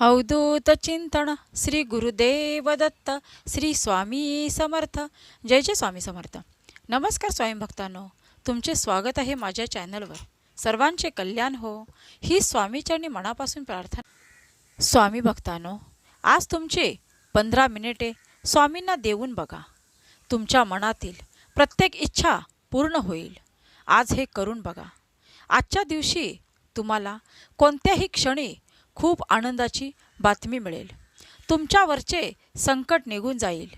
अवधूत चिंतन श्री गुरुदेव दत्त श्री स्वामी समर्थ जय जय स्वामी समर्थ नमस्कार स्वामी भक्तांनो तुमचे स्वागत आहे माझ्या चॅनलवर सर्वांचे कल्याण हो ही स्वामीचरणी मनापासून प्रार्थना स्वामी भक्तांनो आज तुमचे पंधरा मिनिटे स्वामींना देऊन बघा तुमच्या मनातील प्रत्येक इच्छा पूर्ण होईल आज हे करून बघा आजच्या दिवशी तुम्हाला कोणत्याही क्षणी खूप आनंदाची बातमी मिळेल. तुमच्यावरचे संकट निघून जाईल.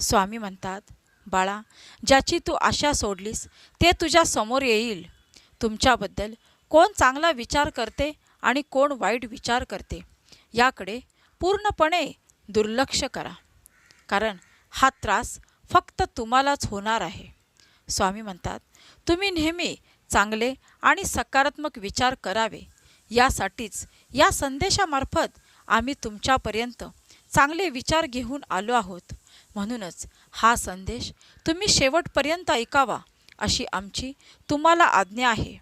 स्वामी म्हणतात बाळा ज्याची तू आशा सोडलीस ते तुझ्या समोर येईल. तुमच्याबद्दल कोण चांगला विचार करते आणि कोण वाईट विचार करते याकडे पूर्णपणे दुर्लक्ष करा. कारण हा त्रास फक्त तुम्हालाच होणार आहे. स्वामी म्हणतात तुम्ही नेहमी चांगले आणि सकारात्मक विचार करावे. यासाठीच या संदेशामार्फत आम्ही तुमच्यापर्यंत चांगले विचार घेऊन आलो आहोत. म्हणूनच हा संदेश तुम्ही शेवटपर्यंत ऐकावा अशी आमची तुम्हाला आज्ञा आहे.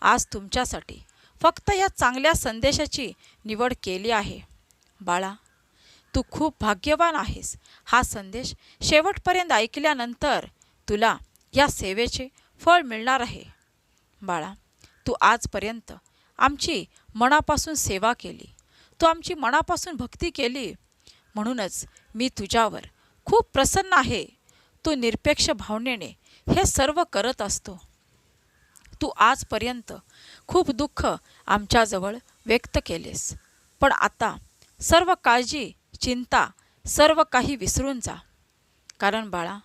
आज तुमच्यासाठी फक्त या चांगल्या संदेशाची निवड केली आहे. बाळा तू खूप भाग्यवान आहेस. हा संदेश शेवटपर्यंत ऐकल्यानंतर तुला या सेवेचे फळ मिळणार आहे. बाळा तू आजपर्यंत आमची मनापासून सेवा केली. तू आमची मनापासून भक्ती केली. म्हणूनच मी तुझ्यावर खूप प्रसन्न आहे. तू निरपेक्ष भावनेने हे सर्व करत असतो. तू आजपर्यंत खूप दुःख आमच्याजवळ व्यक्त केलेस. पण आता सर्व काळजी चिंता सर्व काही विसरून जा. कारण बाळा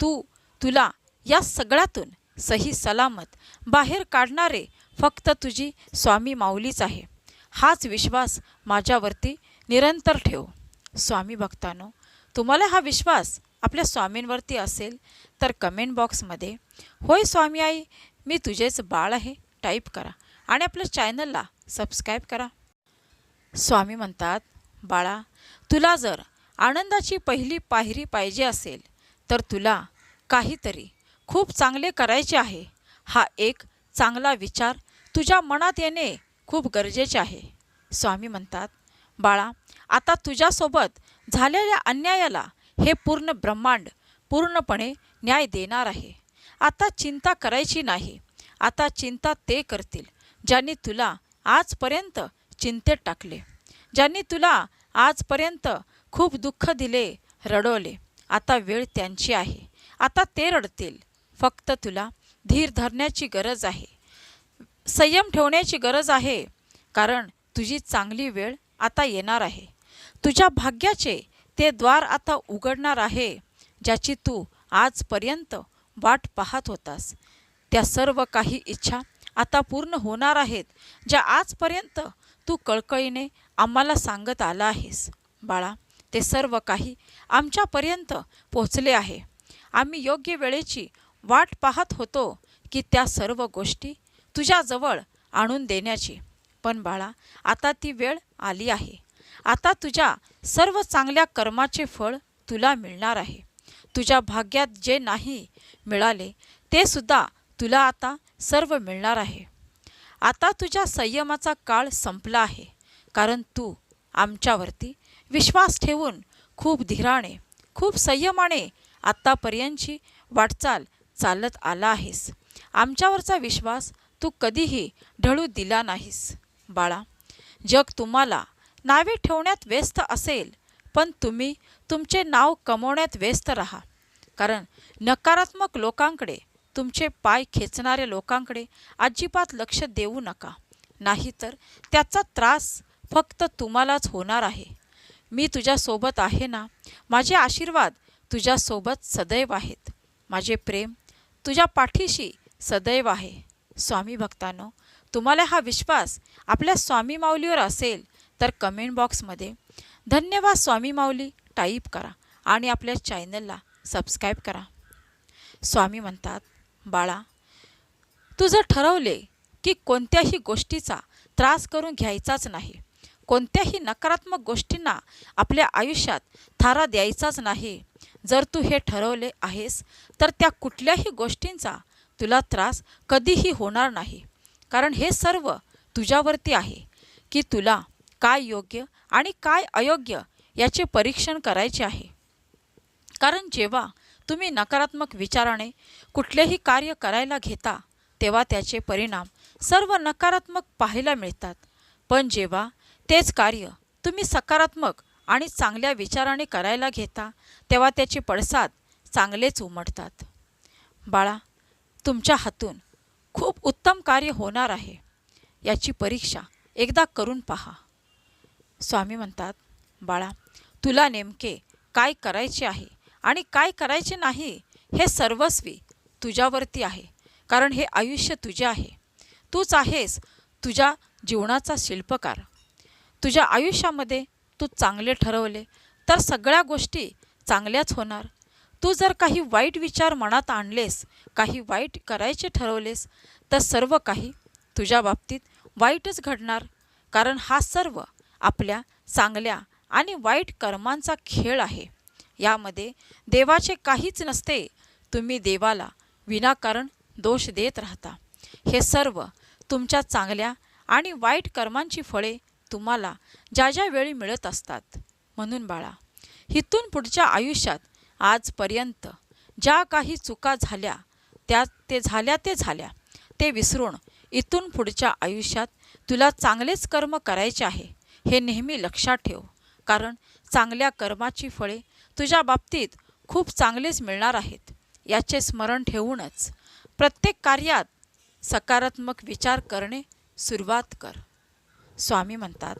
तू तुला या सगळ्यातून सही सलामत बाहेर काढणारे फक्त तुझी स्वामी माऊलीच आहे. हाच विश्वास माझ्यावरती निरंतर ठेव. स्वामी भक्तानो तुम्हाला हा विश्वास आपल्या स्वामींवरती असेल तर कमेंट बॉक्समध्ये होय स्वामी आई मी तुझेच बाळ आहे टाईप करा आणि आपल्या चॅनलला सबस्क्राईब करा. स्वामी म्हणतात बाळा तुला जर आनंदाची पहिली पायरी पाहिजे असेल तर तुला काहीतरी खूप चांगले करायचे आहे. हा एक चांगला विचार तुझ्या मनात येणे खूप गरजेचे आहे. स्वामी म्हणतात बाळा आता तुझ्यासोबत झालेल्या अन्यायाला हे पूर्ण ब्रह्मांड पूर्णपणे न्याय देणार आहे. आता चिंता करायची नाही. आता चिंता ते करतील ज्यांनी तुला आजपर्यंत चिंतेत टाकले ज्यांनी तुला आजपर्यंत खूप दुःख दिले रडवले. आता वेळ त्यांची आहे. आता ते रडतील. फक्त तुला धीर धरण्याची गरज आहे. संयम ठेवण्याची गरज आहे. कारण तुझी चांगली वेळ आता येणार आहे. तुझ्या भाग्याचे ते द्वार आता उघडणार आहे ज्याची तू आजपर्यंत वाट पाहत होतास. त्या सर्व काही इच्छा आता पूर्ण होणार आहेत ज्या आजपर्यंत तू कळकळीने आम्हाला सांगत आला आहेस. बाळा ते सर्व काही आमच्यापर्यंत पोचले आहे. आम्ही योग्य वेळेची वाट पाहत होतो की त्या सर्व गोष्टी तुझ्याजवळ आणून देण्याची. पण बाळा आता ती वेळ आली आहे. आता तुझ्या सर्व चांगल्या कर्माचे फळ तुला मिळणार आहे. तुझ्या भाग्यात जे नाही मिळाले ते सुद्धा तुला आता सर्व मिळणार आहे. आता तुझ्या संयमाचा काळ संपला आहे. कारण तू आमच्यावरती विश्वास ठेवून खूप धीराने खूप संयमाने आत्तापर्यंतची वाटचाल चालत आला आहेस. आमच्यावरचा विश्वास तू कधीही ढळू दिला नाहीस. बाळा जग तुम्हाला नावे ठेवण्यात व्यस्त असेल पण तुम्ही तुमचे नाव कमवण्यात व्यस्त राहा. कारण नकारात्मक लोकांकडे तुमचे पाय खेचणाऱ्या लोकांकडे अजिबात लक्ष देऊ नका. नाहीतर त्याचा त्रास फक्त तुम्हालाच होणार आहे. मी तुझ्यासोबत आहे ना? माझे आशीर्वाद तुझ्यासोबत सदैव आहेत. माझे प्रेम तुझ्या पाठीशी सदैव आहे. स्वामी भक्तांनो तुम्हाला हा विश्वास आपल्या स्वामी माऊलीवर असेल तर कमेंट बॉक्समध्ये धन्यवाद स्वामी माऊली टाईप करा आणि आपल्या चॅनलला सबस्क्राईब करा. स्वामी म्हणतात बाळा तू जर ठरवले की कोणत्याही गोष्टीचा त्रास करून घ्यायचाच नाही कोणत्याही नकारात्मक गोष्टींना आपल्या आयुष्यात थारा द्यायचाच नाही जर तू हे ठरवले आहेस तर त्या कुठल्याही गोष्टींचा तुला त्रास कधीही होणार नाही. कारण हे सर्व तुझ्यावरती आहे की तुला काय योग्य आणि काय अयोग्य याचे परीक्षण करायचे आहे. कारण जेव्हा तुम्ही नकारात्मक विचाराने कुठलेही कार्य करायला घेता तेव्हा त्याचे परिणाम सर्व नकारात्मक पाहायला मिळतात. पण जेव्हा तेच कार्य तुम्ही सकारात्मक आणि चांगल्या विचाराने करायला घेता तेव्हा त्याचे पडसाद चांगलेच उमटतात. बाळा तुमच्या हातून खूप उत्तम कार्य होणार आहे. याची परीक्षा एकदा करून पहा. स्वामी म्हणतात बाळा तुला नेमके काय करायचे आहे आणि काय करायचे नाही हे सर्वस्वी तुझ्यावरती आहे कारण हे आयुष्य तुझे आहे. तूच आहेस तुझ्या जीवनाचा शिल्पकार. तुझ्या आयुष्यामध्ये तू चांगले ठरवले तर सगळ्या गोष्टी चांगल्याच होणार. तू जर काही वाईट विचार मनात आणलेस काही वाईट करायचे ठरवलेस तर सर्व काही तुझ्या बाबतीत वाईटच घडणार. कारण हा सर्व आपल्या चांगल्या आणि वाईट कर्मांचा खेळ आहे. यामध्ये देवाचे काहीच नसते. तुम्ही देवाला विनाकारण दोष देत राहता. हे सर्व तुमच्या चांगल्या आणि वाईट कर्मांची फळे तुम्हाला ज्या ज्या वेळी मिळत असतात. म्हणून बाळा इथून पुढच्या आयुष्यात आजपर्यंत. ज्या काही चुका झाल्या त्या ते झाल्या ते झाल्या. ते विसरून इथून पुढच्या आयुष्यात तुला चांगलेच कर्म करायचे आहे हे नेहमी लक्षात ठेव. कारण चांगल्या कर्माची फळे तुझ्या बाबतीत खूप चांगलेच मिळणार आहेत. याचे स्मरण ठेवूनच प्रत्येक कार्यात सकारात्मक विचार करणे सुरुवात कर. स्वामी म्हणतात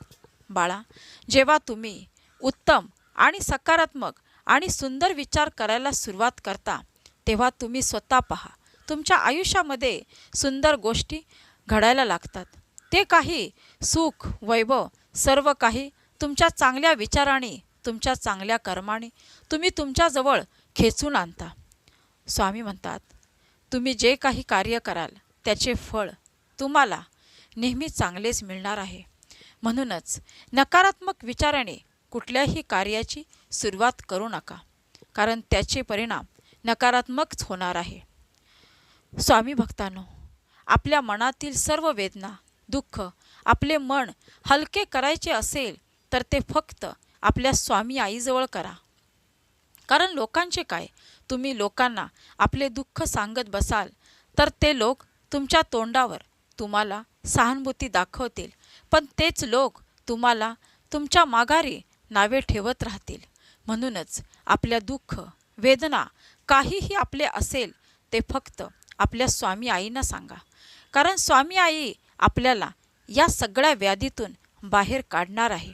बाळा जेव्हा तुम्ही उत्तम आणि सकारात्मक आणि सुंदर विचार करायला सुरुवात करता तेव्हा तुम्ही स्वतः पहा. तुमच्या आयुष्यामध्ये सुंदर गोष्टी घडायला लागतात. ते काही सुख वैभव सर्व काही तुमच्या चांगल्या विचाराने तुमच्या चांगल्या कर्माने तुम्ही तुमच्याजवळ खेचून आणता. स्वामी म्हणतात तुम्ही जे काही कार्य कराल त्याचे फळ तुम्हाला नेहमी चांगलेच मिळणार आहे. म्हणूनच नकारात्मक विचाराने कुठल्याही कार्याची सुरुवात करू नका कारण त्याचे परिणाम नकारात्मकच होणार आहे. स्वामी भक्तांनो आपल्या मनातील सर्व वेदना दुःख आपले मन हलके करायचे असेल तर ते फक्त आपल्या स्वामी आईजवळ करा. कारण लोकांचे काय तुम्ही लोकांना आपले दुःख सांगत बसाल तर ते लोक तुमच्या तोंडावर तुम्हाला सहानुभूती दाखवतील. पण तेच लोक तुम्हाला तुमच्या माघारी नावे ठेवत राहतील. म्हणूनच आपल्या दुःख वेदना काहीही आपले असेल ते फक्त आपल्या स्वामी आईना सांगा. कारण स्वामी आई आपल्याला या सगळ्या व्याधीतून बाहेर काढणार आहे.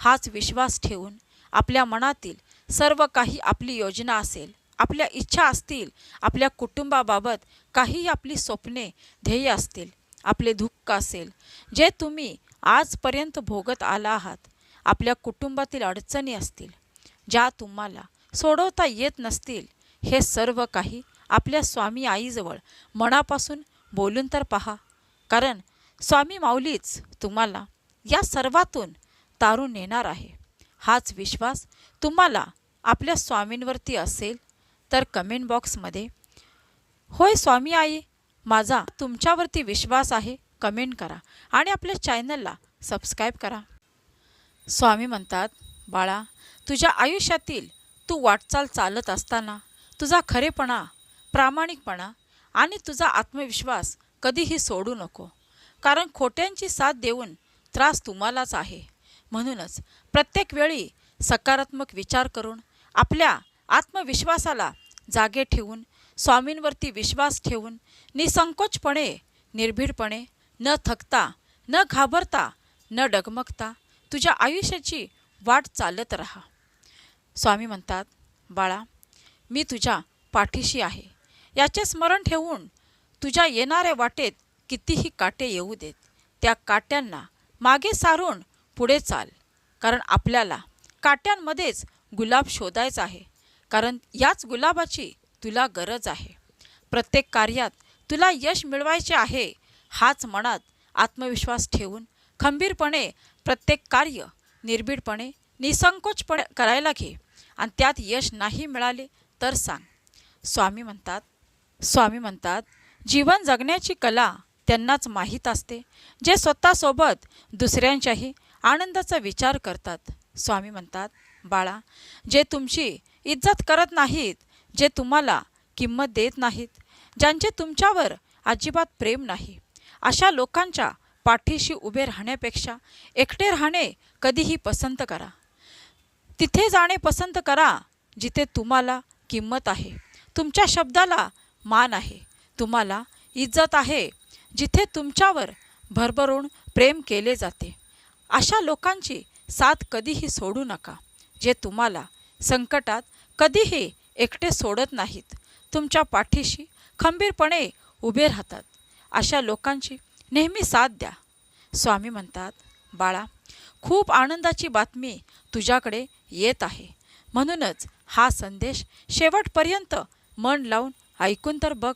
हाच विश्वास ठेवून आपल्या मनातील सर्व काही आपली योजना असेल आपल्या इच्छा असतील आपल्या कुटुंबाबाबत काही आपली स्वप्ने ध्येय असतील आपले दुःख असेल जे तुम्ही आजपर्यंत भोगत आला आहात आपल्या कुटुंबातील अडचणी असतील ज्या तुम्हाला सोडवता येत नसतील हे सर्व काही आपल्या स्वामी आईजवळ मनापासून बोलून तर पहा. कारण स्वामी माऊलीच तुम्हाला या सर्वातून तारून नेणार आहे. हाच विश्वास तुम्हाला आपल्या स्वामींवरती असेल तर कमेंट बॉक्समध्ये होय स्वामी आई माझा तुमच्यावरती विश्वास आहे. कमेंट करा आणि आपल्या चॅनलला सबस्क्राईब करा. स्वामी म्हणतात बाळा तुझ्या आयुष्यातील तू वाटचाल चालत असताना तुझा खरेपणा प्रामाणिकपणा आणि तुझा आत्मविश्वास कधीही सोडू नको. कारण खोट्यांची साथ देऊन त्रास तुम्हालाच आहे. म्हणूनच प्रत्येक वेळी सकारात्मक विचार करून आपल्या आत्मविश्वासाला जागे ठेवून स्वामींवरती विश्वास ठेवून निसंकोचपणे निर्भीडपणे न थकता न घाबरता न डगमगता तुझ्या आयुष्याची वाट चालत राहा. स्वामी म्हणतात बाळा मी तुझ्या पाठीशी आहे. याचे स्मरण ठेवून तुझ्या येणाऱ्या वाटेत कितीही काटे येऊ देत त्या काट्यांना मागे सारून पुढे चाल. कारण आपल्याला काट्यांमध्येच गुलाब शोधायचा आहे. कारण याच गुलाबाची तुला गरज आहे. प्रत्येक कार्यात तुला यश मिळवायचे आहे हाच मनात आत्मविश्वास ठेवून खंबीरपणे प्रत्येक कार्य निर्भीडपणे निसंकोचपणे करायला घे. आणि त्यात यश नाही मिळाले तर सांग. स्वामी म्हणतात स्वामी म्हणतात जीवन जगण्याची कला त्यांनाच माहीत असते जे स्वतःसोबत दुसऱ्यांच्याही आनंदाचा विचार करतात. स्वामी म्हणतात बाळा जे तुमची इज्जत करत नाहीत जे तुम्हाला किंमत देत नाहीत ज्यांचे तुमच्यावर अजिबात प्रेम नाही अशा लोकांच्या पाठीशी उभे राहण्यापेक्षा एकटे राहणे कधीही पसंत करा. तिथे जाणे पसंत करा जिथे तुम्हाला किंमत आहे. तुमच्या शब्दाला मान आहे. तुम्हाला इज्जत आहे जिथे तुमच्यावर भरभरून प्रेम केले जाते. अशा लोकांची साथ कधीही सोडू नका जे तुम्हाला संकटात कधीही एकटे सोडत नाहीत. तुमच्या पाठीशी खंबीरपणे उभे राहतात. अशा लोकांची नेहमी साथ द्या. स्वामी म्हणतात बाळा खूप आनंदाची बातमी तुझ्याकडे येत आहे. म्हणूनच हा संदेश शेवटपर्यंत मन लावून ऐकून तर बघ.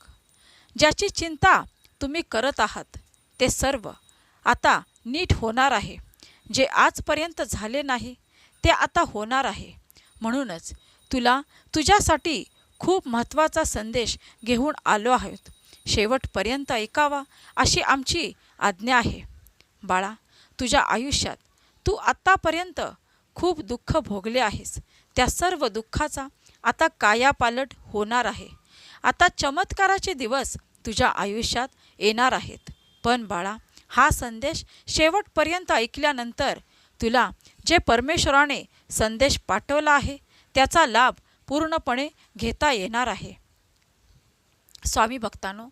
ज्याची चिंता तुम्ही करत आहात ते सर्व आता नीट होणार आहे. जे आजपर्यंत झाले नाही ते आता होणार आहे. म्हणूनच तुला तुझ्यासाठी खूप महत्त्वाचा संदेश घेऊन आलो आहोत. शेवटपर्यंत ऐकावा अशी आमची आज्ञा आहे. बाळा तुझ्या आयुष्यात तू आत्तापर्यंत खूप दुःख भोगले आहेस. त्या सर्व दुःखाचा आता कायापालट होणार आहे. आता चमत्काराचे दिवस तुझ्या आयुष्यात येणार आहेत. पण बाळा हा संदेश शेवटपर्यंत ऐकल्यानंतर तुला जे परमेश्वराने संदेश पाठवला आहे त्याचा लाभ पूर्णपणे घेता येणार आहे. स्वामी भक्तांनो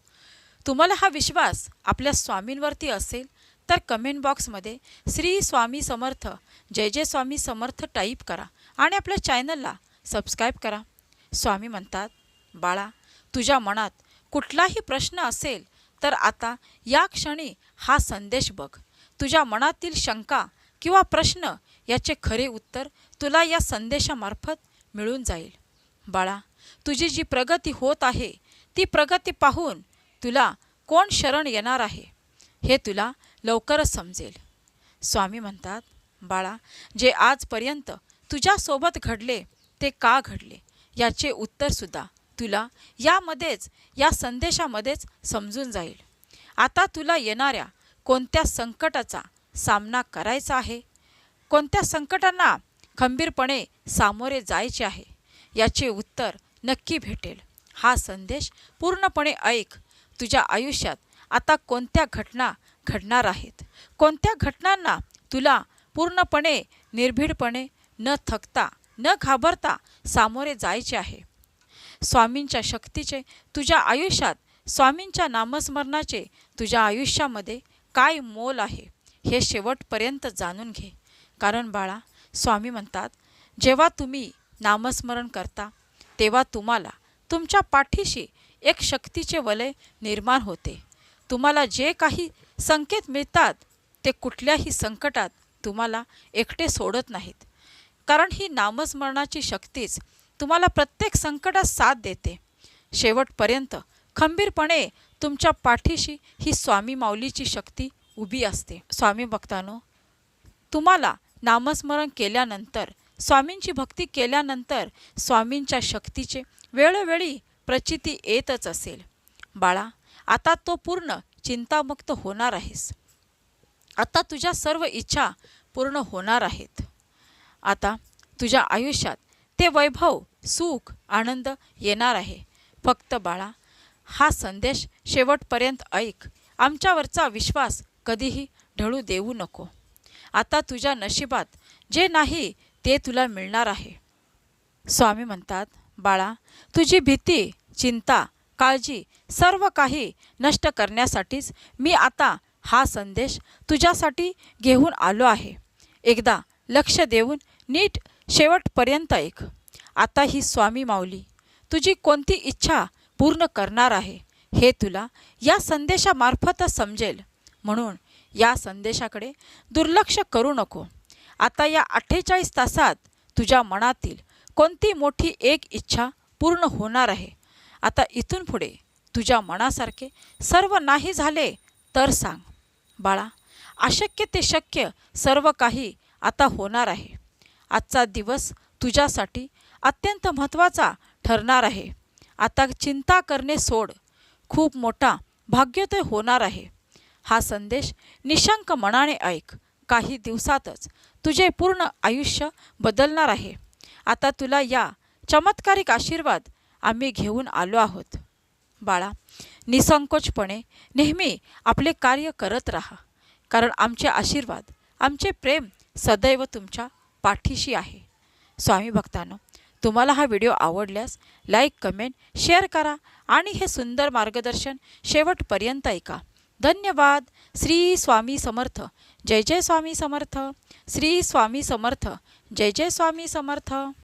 तुम्हाला हा विश्वास आपल्या स्वामींवरती असेल तर कमेंट बॉक्समध्ये श्री स्वामी समर्थ जय जय स्वामी समर्थ टाईप करा आणि आपल्या चॅनलला सबस्क्राईब करा. स्वामी म्हणतात बाळा तुझ्या मनात कुठलाही प्रश्न असेल तर आता या क्षणी हा संदेश बघ. तुझ्या मनातील शंका किंवा प्रश्न याचे खरे उत्तर तुला या संदेशामार्फत मिळून जाईल. बाळा तुझी जी प्रगती होत आहे ती प्रगती पाहून तुला कोण शरण येणार आहे? हे तुला लवकरच समजेल. स्वामी म्हणतात बाळा जे आजपर्यंत तुझ्यासोबत घडले ते का घडले? याचे उत्तरसुद्धा तुला यामध्येच या संदेशामध्येच समजून जाईल. आता तुला येणाऱ्या कोणत्या संकटाचा सामना करायचा आहे? कोणत्या संकटांना खंबीरपणे सामोरे जायचे आहे? याचे उत्तर नक्की भेटेल. हा संदेश पूर्णपणे ऐक तुझ्या आयुष्यात आता कोणत्या घटना घडणार आहेत? कोणत्या घटनांना तुला पूर्णपणे निर्भीडपणे न थकता न घाबरता सामोरे जायचे आहे? स्वामींच्या शक्तीचे तुझ्या आयुष्यात स्वामींच्या नामस्मरणाचे तुझ्या आयुष्यामध्ये काय मोल आहे हे शेवटपर्यंत जाणून घे. कारण बाळा स्वामी म्हणतात जेव्हा तुम्ही नामस्मरण करता तेव्हा तुम्हाला तुमच्या पाठीशी एक शक्तीचे वलय निर्माण होते. तुम्हाला जे काही संकेत मिळतात ते कुठल्याही संकटात तुम्हाला एकटे सोडत नाहीत. कारण ही नामस्मरणाची शक्तीच तुम्हाला प्रत्येक संकटात साथ देते. शेवटपर्यंत खंबीरपणे तुमच्या पाठीशी ही स्वामी माऊलीची शक्ती उभी असते. स्वामी भक्तानो तुम्हाला नामस्मरण केल्यानंतर स्वामींची भक्ती केल्यानंतर स्वामींच्या शक्तीचे वेळोवेळी प्रचिती येतच असेल. बाळा आता तो पूर्ण चिंतामुक्त होणार आहेस. आता तुझ्या सर्व इच्छा पूर्ण होणार आहेत. आता तुझ्या आयुष्यात ते वैभव सुख आनंद येणार आहे. फक्त बाळा हा संदेश शेवटपर्यंत ऐक. आमच्यावरचा विश्वास कधीही ढळू देऊ नको. आता तुझ्या नशिबात जे नाही ते तुला मिळणार आहे. स्वामी म्हणतात बाळा तुझी भीती चिंता काळजी सर्व काही नष्ट करण्यासाठीच मी आता हा संदेश तुझ्यासाठी घेऊन आलो आहे. एकदा लक्ष देऊन नीट शेवटपर्यंत ऐक. आता ही स्वामी माऊली तुझी कोणती इच्छा पूर्ण करणार आहे हे तुला या संदेशामार्फतच समजेल. म्हणून या संदेशाकडे दुर्लक्ष करू नको. आता या अठ्ठेचाळीस तासात तुझ्या मनातील कोणती मोठी एक इच्छा पूर्ण होणार आहे आता इथून पुढे तुझ्या मनासारखे सर्व नाही झाले तर सांग. बाळा अशक्य ते शक्य सर्व काही आता होणार आहे. आजचा दिवस तुझ्यासाठी अत्यंत महत्त्वाचा ठरणार आहे. आता चिंता करणे सोड. खूप मोठा भाग्योदय होणार आहे. हा संदेश निशंक मनाने ऐक. काही दिवसातच तुझे पूर्ण आयुष्य बदलणार आहे. आता तुला या चमत्कारिक आशीर्वाद आम्ही घेऊन आलो आहोत. बाळा निसंकोचपणे नेहमी आपले कार्य करत राहा. कारण आमचे आशीर्वाद आमचे प्रेम सदैव तुमच्या पाठीशी आहे. स्वामी भक्तांनो तुम्हाला हा व्हिडिओ आवडल्यास लाईक कमेंट शेअर करा आणि हे सुंदर मार्गदर्शन शेवटपर्यंत ऐका. धन्यवाद. श्री स्वामी समर्थ. जय जय स्वामी समर्थ. श्री स्वामी समर्थ. जय जय स्वामी समर्थ.